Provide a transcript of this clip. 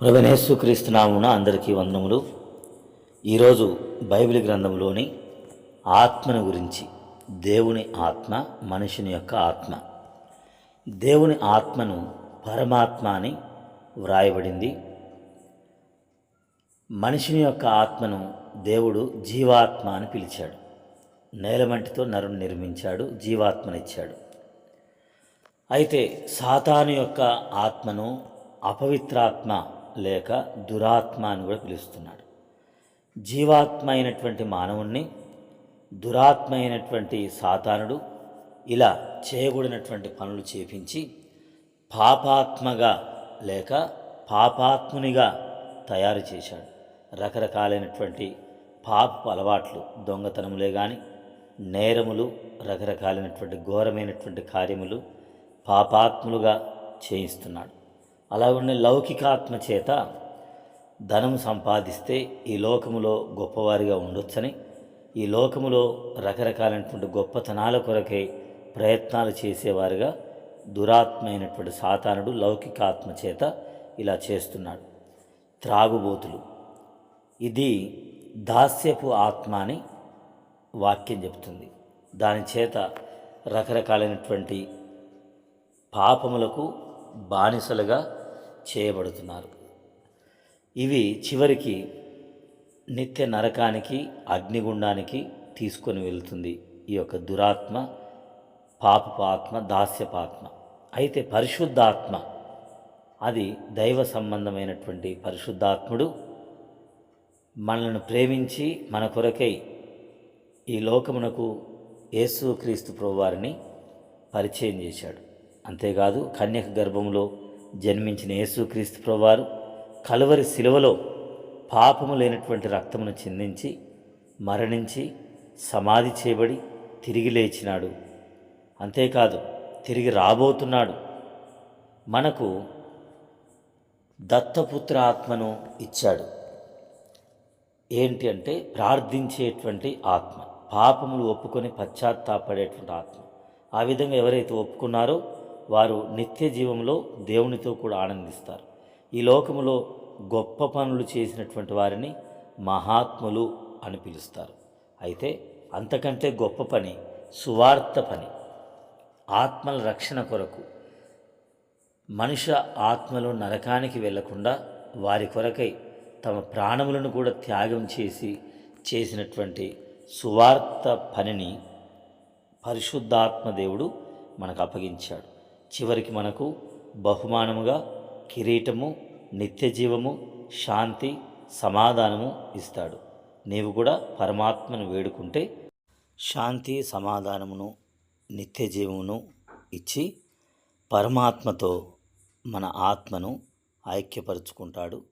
ప్రవణేశ్వక్రీస్తునామున అందరికీ వందనములు. ఈరోజు బైబిల్ గ్రంథంలోని ఆత్మను గురించి దేవుని ఆత్మ మనుషుని యొక్క ఆత్మ. దేవుని ఆత్మను పరమాత్మ అని వ్రాయబడింది. మనిషిని యొక్క ఆత్మను దేవుడు జీవాత్మ అని పిలిచాడు. నేలమంటితో నరుని నిర్మించాడు జీవాత్మనిచ్చాడు. అయితే సాతాను యొక్క ఆత్మను అపవిత్రాత్మ లేక దురాత్మ అని కూడా పిలుస్తున్నాడు. జీవాత్మ అయినటువంటి మానవుణ్ణి దురాత్మ అయినటువంటి సాతానుడు ఇలా చేయకూడనటువంటి పనులు చేపించి పాపాత్మగా లేక పాపాత్మునిగా తయారు చేశాడు. రకరకాలైనటువంటి పాపపు అలవాట్లు దొంగతనములే కానీ నేరములు రకరకాలైనటువంటి ఘోరమైనటువంటి కార్యములు పాపాత్ములుగా చేయిస్తున్నాడు. అలా ఉన్న లౌకికాత్మ చేత ధనం సంపాదిస్తే ఈ లోకములో గొప్పవారిగా ఉండొచ్చని ఈ లోకములో రకరకాలైనటువంటి గొప్పతనాల కొరకై ప్రయత్నాలు చేసేవారుగా దురాత్మైనటువంటి సాతానుడు లౌకికాత్మ చేత ఇలా చేస్తున్నాడు. త్రాగుబోతులు. ఇది దాస్యపు ఆత్మ అని వాక్యం చెబుతుంది. దాని చేత రకరకాలైనటువంటి పాపములకు బానిసలుగా చేయబడుతున్నారు. ఇవి చివరికి నిత్య నరకానికి అగ్నిగుండానికి తీసుకొని వెళ్తుంది ఈ యొక్క దురాత్మ పాపపాత్మ దాస్యపాత్మ. అయితే పరిశుద్ధాత్మ అది దైవ సంబంధమైనటువంటి పరిశుద్ధాత్ముడు మనల్ని ప్రేమించి మన కొరకై ఈ లోకమునకు యేసుక్రీస్తు ప్రభువారిని పరిచయం చేశాడు. అంతేకాదు కన్యక గర్భంలో జన్మించిన యేసుక్రీస్తు ప్రభువారు కలువరి శిలువలో పాపము లేనటువంటి రక్తమును చిందించి మరణించి సమాధి చేయబడి తిరిగి లేచినాడు. అంతేకాదు తిరిగి రాబోతున్నాడు. మనకు దత్తపుత్ర ఆత్మను ఇచ్చాడు. ఏంటి అంటే ప్రార్థించేటువంటి ఆత్మ పాపములు ఒప్పుకొని పశ్చాత్తాపడేటువంటి ఆత్మ. ఆ విధంగా ఎవరైతే ఒప్పుకున్నారో వారు నిత్య జీవంలో దేవునితో కూడా ఆనందిస్తారు. ఈ లోకములో గొప్ప పనులు చేసినటువంటి వారిని మహాత్ములు అని పిలుస్తారు. అయితే అంతకంటే గొప్ప పని సువార్త పని ఆత్మల రక్షణ కొరకు. మనుష్య ఆత్మలు నరకానికి వెళ్ళకుండా వారి కొరకై తమ ప్రాణములను కూడా త్యాగం చేసి చేసినటువంటి సువార్త పనిని పరిశుద్ధాత్మ దేవుడు మనకు అప్పగించాడు. చివరికి మనకు బహుమానముగా కిరీటము నిత్య జీవము శాంతి సమాధానము ఇస్తాడు. నీవు కూడా పరమాత్మను వేడుకుంటే శాంతి సమాధానమును నిత్య జీవమును ఇచ్చి పరమాత్మతో మన ఆత్మను ఐక్యపరుచుకుంటాడు.